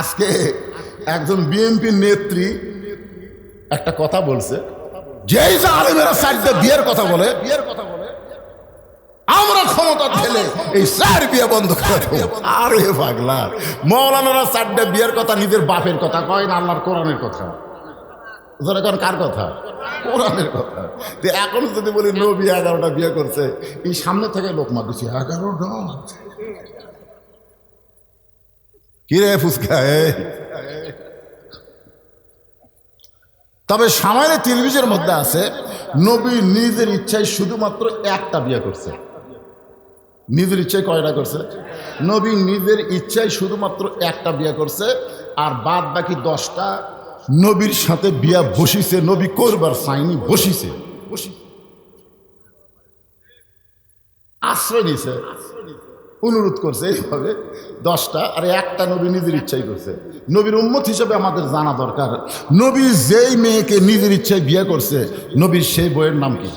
আজকে একজন বিএনপি নেত্রী একটা কথা বলছে। যেই যে আলেমেরা সাইডে বিয়ের কথা বলে বিয়ের কথা বলে, আমরা ক্ষমতা ঠেলে এই চার বিয়ে বন্ধ করে। আরে পাগলা, মৌলানারা চারটে বিয়ের কথা, নিজের বাপের কথা কয় না, আল্লাহর কোরআনের কথা? এখন কার কথা? কোরআনের কথা। তো এখন যদি বলি নবী এগারোটা বিয়ে করছে, এই সামনে থেকে লোক মারতেছি এগারোটা? কিরে ফুচকা? তবে সামান্য টেলিভিশনের মধ্যে আছে, নবী নিজের ইচ্ছায় শুধুমাত্র একটা বিয়ে করছে। নিজের ইচ্ছায় কয়টা করছে? নবী নিজের ইচ্ছায় শুধুমাত্র একটা বিয়ে করছে, আর বাদ বাকি দশটা নবীর সাথে বিয়া বসিছে, নবী করবার সাইনি বসিছে। বসি আশ্রয় নিছে অনুরোধ করছে এইভাবে, দশটা, আর একটা নবী নিজের ইচ্ছাই করছে। নবীর উম্মত হিসেবে আমাদের জানা দরকার। নবী যেই মেয়েকে নিজের ইচ্ছায় বিয়ে করছে, নবীর সেই বইয়ের নাম কি?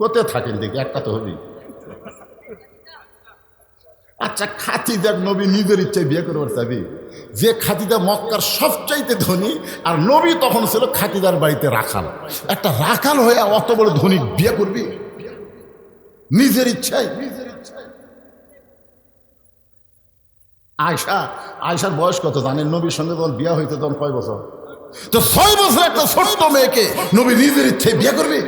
কোথায় থাকেন দেখি, একটা তো হবেই। আচ্ছা খাতিদার নবী নিজের ইচ্ছায় বিয়ে করবার চাবি। যে খাতিদা মক্কার সবচাইতে ধনী, আর নবী তখন ছিল খাতিদার বাড়িতে রাখাল। একটা রাখাল হয়ে অত বড় ধনী বিয়ে করবি? নিজের ইচ্ছায় আয়সা আয়সার বয়স কত জানেন? নবীর সঙ্গে তখন বিয়ে হইতে তখন কয় বছর? তো ছয় বছর একটা ছোট্ট মেয়েকে নবী নিজের ইচ্ছায় বিয়ে করবি?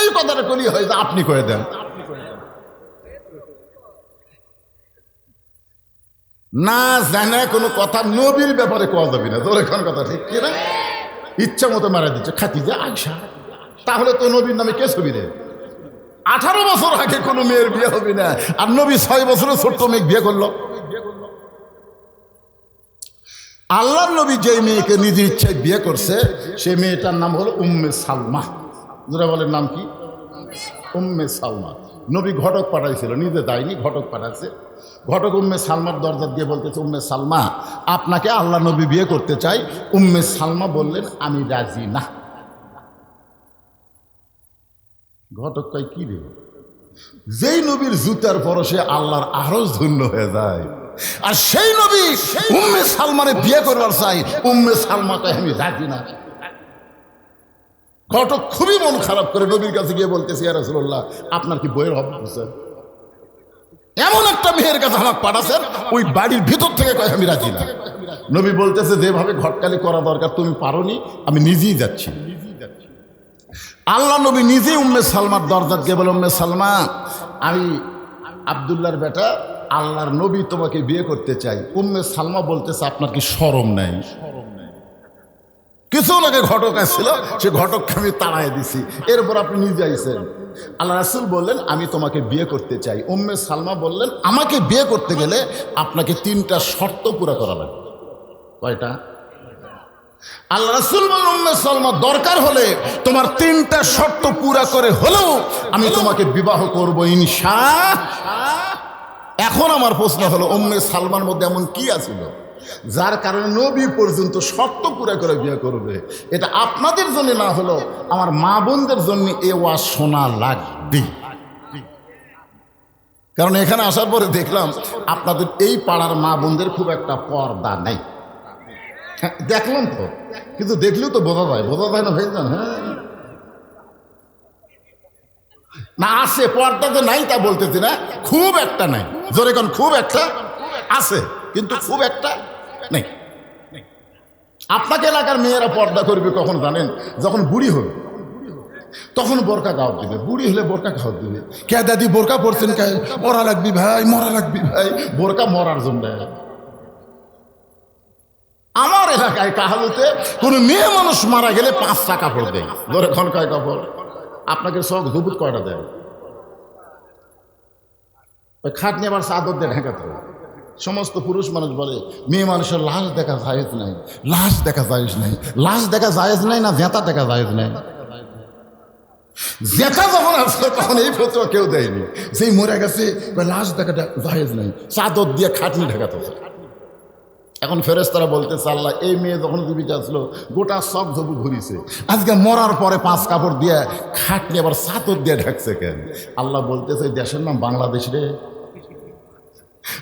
এই কথাটা করি হয় যে আপনি করে দেন। না জানা কোনো কথা নবীর ব্যাপারে কোয়া যাবে না। তোর এখন কথা ঠিক কি না ইচ্ছা মতো মারা দিচ্ছে। খাতি যে আয়সা তাহলে তো নবীর নামে কে ছবি দেয় আঠারো বছর আগে কোনো মেয়ের বিয়ে হবে না। আর নবী ছয় বছরের ছোট্ট মেয়ে বিয়ে করল। আল্লাহ নবী যে মেয়েকে নিজের ইচ্ছায় বিয়ে করছে, সেই মেয়েটার নাম হলো উম্মে সালমা। যারা বলেন নাম কি? উম্মে সালমা। নবী ঘটক পাঠাইছিল, নিজে যায়নি, ঘটক পাঠাইছে। ঘটক উম্মে সালমার দরজা দিয়ে বলতেছে, উম্মে সালমা, আপনাকে আল্লাহ নবী বিয়ে করতে চাই। উম্মে সালমা বললেন, আমি রাজি না। ঘটক কয় কি দেব যেই নবীর জুতার পরশে আল্লাহর আরও ধন্য হয়ে যায়। আর সেই নবী উম্মে সালমানে বিয়ে করবার চাই। উম্মে সালমা কয় আমি রাজি না। ঘটক খুবই মন খারাপ করে নবীর কাছে গিয়ে বলতেছি, ইয়া রাসূলুল্লাহ, আপনার কি বইয়ের অভাব আছে? এমন একটা মেয়ের কাছে আমাকে পাঠাছেন, ওই বাড়ির ভিতর থেকে কয়, আমি রাজি না। নবী বলতেছে, যেভাবে ঘটকালি করা দরকার, তুমি পারোনি, আমি নিজেই যাচ্ছি। আল্লাহ নবী নিজেই উম্মে সালমার দরজাত গিয়ে বলে, উম্মে সালমা, আমি আবদুল্লাহর বেটা, আল্লাহর নবী তোমাকে বিয়ে করতে চাই। উম্মে সালমা বলতেছে, আপনার কি সরম নাই? কিছু আগে ঘটক আসছিল, সে ঘটককে আমি তাড়াই দিছি। এরপর আপনি নিজে আইসেন আল্লাহ রাসুল বললেন, আমি তোমাকে বিয়ে করতে চাই। উম্মে সালমা বললেন, আমাকে বিয়ে করতে গেলে আপনাকে তিনটা শর্ত পুরা করা লাগবে। কয়টা? আল্লাহ রাসুল সালমা, দরকার হলে তোমার তিনটা শর্ত পুরা করে হলেও আমি তোমাকে বিবাহ করব ইনশা এখন আমার প্রশ্ন হলো, উম্মে সালমার মধ্যে এমন কি আছিল যার কারণে নবী পর্যন্ত শর্ত পুরা করে বিয়ে করবে? এটা আপনাদের জন্য না হলো আমার মা বোনদের জন্য এ ওয়াজ শোনা লাগবে। কারণ এখানে আসার পরে দেখলাম, আপনাদের এই পাড়ার মা বোনদের খুব একটা পর্দা নেই। দেখলাম তো। কিন্তু দেখলেও তো বোঝা যায় বোঝা যায় না ভাইজান হ্যাঁ। না, আছে, পর্দা তো নাই তা বলতেছি না। খুব একটা নাই। জোরে কোন খুব একটা আছে, কিন্তু খুব একটা নেই। আপনাকে এলাকার মেয়েরা পর্দা করবে কখন জানেন? যখন বুড়ি হবে, তখন বোরকা গাও দিবে। বুড়ি হলে বোরকা খাওয়া দিবে। কে দাদি বোরকা পড়ছেন কে? মরা লাগবি ভাই, মরা লাগবি ভাই। বোরকা মরার জন্য। আমার এলাকায় কাহালুতে কোনো মেয়ে মানুষ মারা গেলে পাঁচটা কাপড় দেয়। ধরে খন কয় কাপড় আপনাকে সব ধুবুত কয়টা দেয়। ওই খাট নিয়ে আবার চাদর দিয়ে হবে সমস্ত পুরুষ মানুষ বলে, মেয়ে মানুষের লাশ দেখা জায়েজ নাই, লাশ দেখা জায়েজ নাই, লাশ দেখা জায়েজ নাই না জেতা দেখা জায়েজ নাই। জেতা যখন আসলো তখন এই ফটো কেউ দেয়নি। সেই মরে গেছে লাশ দেখা জায়েজ নাই, চাদর দিয়ে খাটনি হবে এখন ফেরেস্তারা বলতেছে, আল্লাহ, এই মেয়ে যখন জীবিত আসলো গোটা সব জবু ঘুরিছে আজকে মরার পরে পাঁচ কাপড় দিয়ে খাটলে আবার সাতর দিয়ে ঢাকছে কেন? আল্লাহ বলতেছে দেশের নাম বাংলাদেশ রে।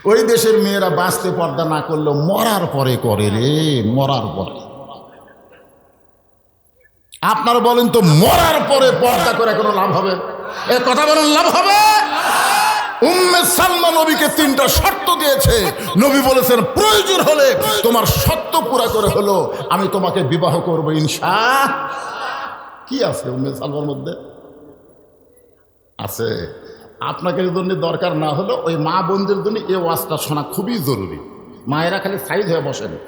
ওই দেশের মেয়েরা বাঁচতে পর্দা না করলেও মরার পরে করে রে, মরার পরে। আপনারা বলেন তো, মরার পরে পর্দা করে কোনো লাভ হবে? এ কথা বলেন, লাভ হবে? উম্মে সালমা নবীকে তিনটা শর্ত দিয়েছে। নবী বলেছেন, প্রয়োজন হলে তোমার শর্ত পুরা করে হলো, আমি তোমাকে বিবাহ করব ইনশা। কি আছে উম্মে সালমার মধ্যে? আছে। আপনাকে জন্য দরকার না হলো, ওই মা বোনদের জন্য এই ওয়াজটা শোনা খুবই জরুরি। মায়েরা খালি সাইড হয়ে বসেন।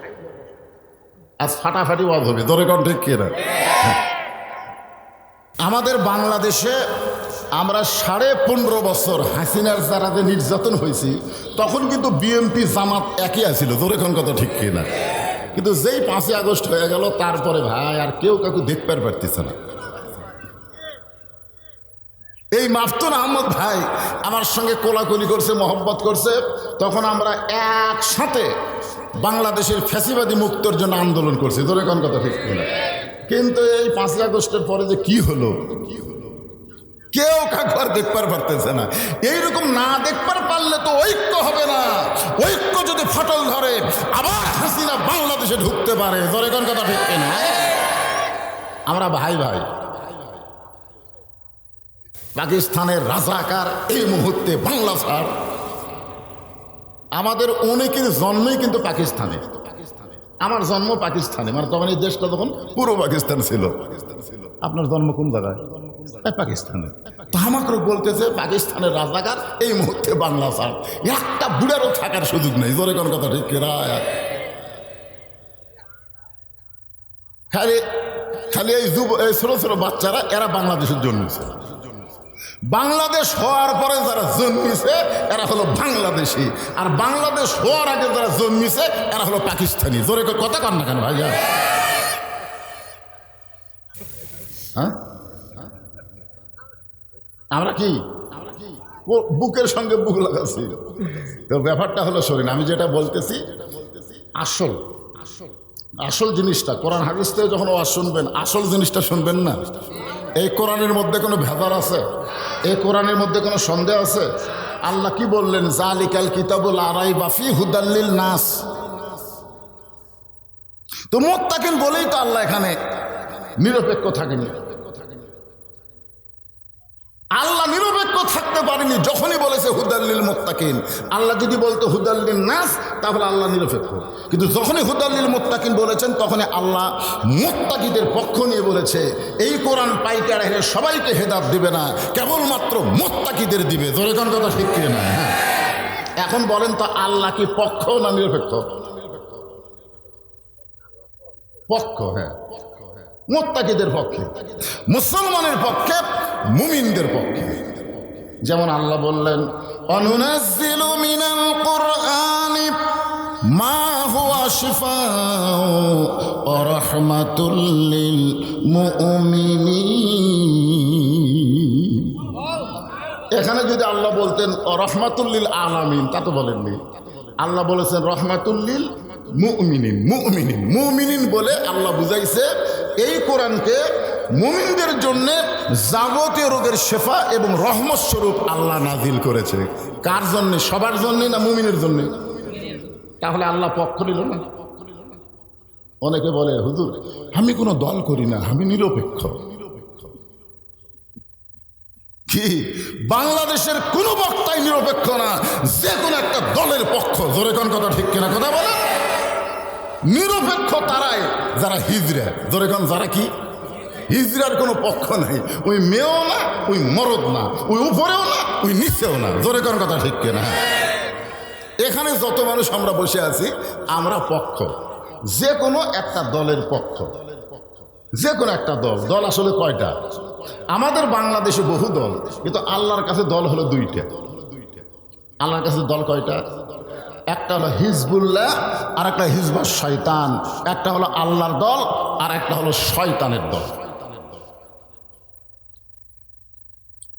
আজ ফাটাফাটি ওয়াজ হবে। দরে কন ঠিক কিনা? আমাদের বাংলাদেশে আমরা সাড়ে পনেরো বছর হাসিনার যারা যে নির্যাতন হয়েছি, তখন কিন্তু বিএমপি জামাত একই আছিল তোর এখন কথা ঠিক কিনা। কিন্তু যেই পাঁচই আগস্ট হয়ে গেল, তারপরে ভাই আর কেউ কাউকে দেখতে পারতেছে না। এই মাফতুন আহমদ ভাই, আমার সঙ্গে কোলাকুলি করছে, মহব্বত করছে, তখন আমরা একসাথে বাংলাদেশের ফ্যাসিবাদী মুক্তর জন্য আন্দোলন করছি তোর এখন কথা ঠিক কিনা। কিন্তু এই পাঁচই আগস্টের পরে যে কি হলো? কেউ কাকু আর দেখবার পারতেছে না। এইরকম না দেখবার পারলে তো ঐক্য হবে না। ঐক্য যদি ফাটল ধরে, আবার হাসিনা বাংলাদেশে ঢুকতে পারে। তোর এখন কথা ঠিক কিনা? আমরা ভাই ভাই। পাকিস্তানের রাজাকার এই মুহূর্তে বাংলা ছাড় আমাদের অনেকের জন্মই কিন্তু পাকিস্তানে। আমার জন্ম পাকিস্তানে। মানে তখন এই দেশটা তখন পুরো পাকিস্তান ছিল। আপনার জন্ম কোন জায়গায়? এই পাকিস্তানে। তো আমাকে বলতেছে, পাকিস্তানের রাজাকার এই মুহূর্তে বাংলা ছাড়। একটা বুড়ারও থাকার সুযোগ নেই। জোরে কোন কথা ঠিক খালি খালি এই যুব, এই ছোট ছোট বাচ্চারা, এরা বাংলাদেশের জন্মেছে। বাংলাদেশ হওয়ার পরে যারা জন্মিছে, এরা হলো বাংলাদেশি। আর বাংলাদেশ হওয়ার আগে যারা জন্মিছে, এরা হলো পাকিস্তানি। জোরে কথা কর না কেন ভাইয়া? হ্যাঁ? আমরা কি? বুকের সঙ্গে বুক লাগাচ্ছি। তো ব্যাপারটা হলো শরীর আমি যেটা বলতেছি, আসল আসল আসল জিনিসটা, কোরআন হাদিস থেকে যখন ওয়াজ শুনবেন, আসল জিনিসটা শুনবেন না? এই কোরআনের মধ্যে কোনো ভেদার আছে? এই কোরআনের মধ্যে কোনো সন্দেহ আছে? আল্লাহ কি বললেন? জালিকাল কিতাবুল আরাই বাফি হুদাল্লিল নাস। তো মোত্তাকিন বলেই তো আল্লাহ এখানে নিরপেক্ষ থাকেনি আল্লাহ নিরপেক্ষ থাকতে পারেনি যখনই বলেছে হুদাল্লিল মোত্তাকিন। আল্লাহ যদি বলতো, হুদাল্লিল নাস তাহলে আল্লাহ নিরপেক্ষ। কিন্তু যখনই হুদাল্লিল মোত্তাকিন বলেছেন, তখনই আল্লাহ মোত্তাকিদের পক্ষ নিয়ে বলেছে। এই কোরআন পাইকার হেরে সবাইকে হেদাত দিবে না, কেবলমাত্র মোত্তাকিদের দিবে। কোন কথা ঠিক না হ্যাঁ। এখন বলেন তো, আল্লাহ কি পক্ষ না নিরপেক্ষ? পক্ষ হ্যাঁ। মোত্তাকিদের পক্ষে। মুসলমানের পক্ষে, মুমিনদের পক্ষে। যেমন আল্লাহ বললেন, অনুনাজ্জিলু মিনাল কুরআনি মা হুয়া শিফাউ ওয়া রাহমাতুল এখানে যদি আল্লাহ বলতেন রহমাতুল্লিল আলামিন তা তো বলেননি। আল্লাহ বলেছেন রহমাতুল্লিল মুমিনিন মুমিনিন মুমিনিন বলে আল্লাহ বুঝাইছে, এই কোরআনকে মুমিনদের জন্য যাবতীয় রোগের শেফা এবং রহমত স্বরূপ আল্লাহ নাজিল করেছে। কার জন্যে? সবার জন্যে না মুমিনের জন্যে? তাহলে আল্লাহ পক্ষ নিল না? অনেকে বলে, হুজুর, আমি কোনো দল করি না, আমি নিরপেক্ষ। কি? বাংলাদেশের কোনো বক্তাই নিরপেক্ষ না, যে কোনো একটা দলের পক্ষ। জোরে কোন কথা, ঠিক কিনা কথা বলে নিরপেক্ষ তারাই যারা হিজরা জোরে কোন, যারা কি? হিজরার কোনো পক্ষ নাই। ওই মেয়েও না, ওই মরদ না, ওই উপরেও না, ওই নিচেও না। জোরে কোন কথা ঠিক কিনা? এখানে যত মানুষ আমরা বসে আছি, আমরা পক্ষ। যে কোনো একটা দলের পক্ষ। যে কোনো একটা দল। দল আসলে কয়টা? আমাদের বাংলাদেশে বহু দল, কিন্তু আল্লাহর কাছে দল হলো দুইটা। আল্লাহর কাছে দল কয়টা? একটা হলো হিজবুল্লাহ আর একটা হিজবুল শয়তান। একটা হলো আল্লাহর দল আর একটা হলো শয়তানের দল।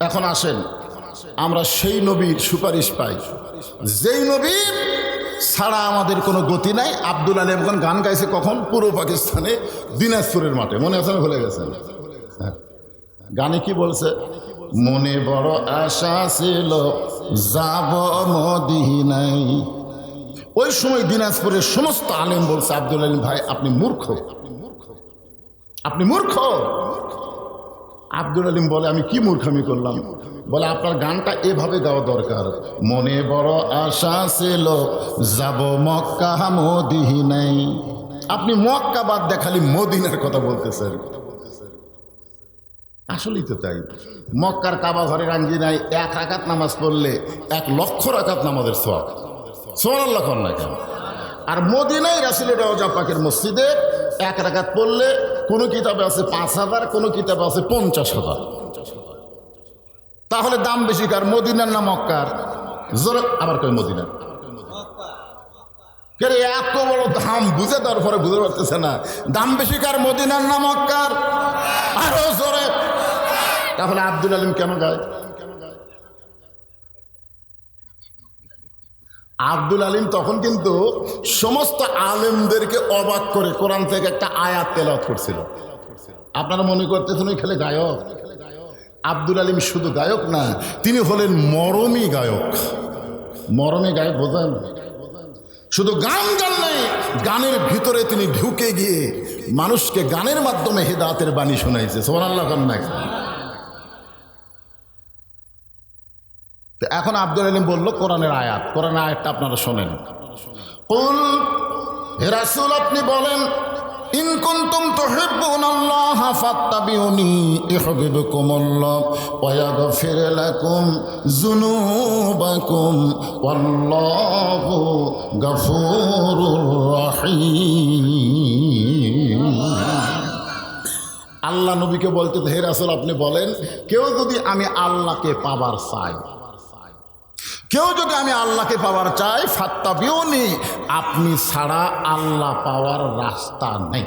এখন আসেন, আমরা সেই নবীর সুপারিশ পাই। যেই নবী ছাড়া আমাদের কোনো গতি নাই, আব্দুল আলী এখন গান গাইছে কখন? পূর্ব পাকিস্তানে, দিনাজপুরের মাঠে। মনে আছে ভুলে গেছেন হ্যাঁ। গানে কি বলছে? মনে বড় আশা ছিল, যাব মদিনাই ওই সময় দিনাজপুরের সমস্ত আলেম বলছে, আব্দুল আলিম ভাই, আপনি মূর্খ। আপনি মূর্খ। আপনি মূর্খ। আব্দুল আলিম বলে, আমি কি মূর্খামি করলাম? বলে, আপনার গানটা এভাবে গাওয়া দরকার। মনে বড় আশা ছিল, যাব মক্কা মদিনাই আপনি মক্কা বাদ দেখালি মদিনার কথা বলতেছেন। আসলেই তো তাই। মক্কার কাবা ঘরে রাঙ্গি নাই, এক রাকাত নামাজ পড়লে এক লক্ষ রাকাত নামাজের সব সোনার লক্ষণ না কেন? আর মদিনায় রাসুলের রওজা পাকের মসজিদে এক রাকাত পড়লে কোনো কিতাবে আছে পাঁচ হাজার, কোনো কিতাবে আছে পঞ্চাশ হাজার। তাহলে দাম বেশি কার? মদিনার না মক্কার? জোরে আবার কই মদিনার? কেরে এত বড় দাম, বুঝে তারপরে বুঝে পারতেছে না। দাম বেশি কার, মদিনার না মক্কার? আরও জোরে। তাহলে আব্দুল আলিম কেন গায় আব্দুল আলিম তখন কিন্তু সমস্ত আলেমদেরকে অবাক করে কোরআন থেকে একটা আয়াত তেলাওয়াত করছিল। আপনারা মনে করতেছেন ওই খেলে গায়ক? আব্দুল আলিম শুধু গায়ক না, তিনি হলেন মরমী গায়ক। মরমী গায়ক বোঝেন? শুধু গান গান নেই, গানের ভিতরে তিনি ঢুকে গিয়ে মানুষকে গানের মাধ্যমে হেদাতের বাণী শোনাইছে। সোমান আল্লাহ তো এখন আব্দুল আলিম বলল, কোরআনের আয়াত, কোরআনের আয়াতটা আপনারা শোনেন। কুল, হে রাসূল, আপনি বলেন, ইন কুনতুম তুহিব্বুন আল্লাহ আল্লাহ নবীকে বলতে, হে রাসূল, আপনি বলেন, কেউ যদি আমি আল্লাহকে পাবার চাই কেউ যদি আমি আল্লাহকে পাওয়ার চাই ফাত্তা নেই আপনি ছাড়া আল্লাহ পাওয়ার রাস্তা নেই।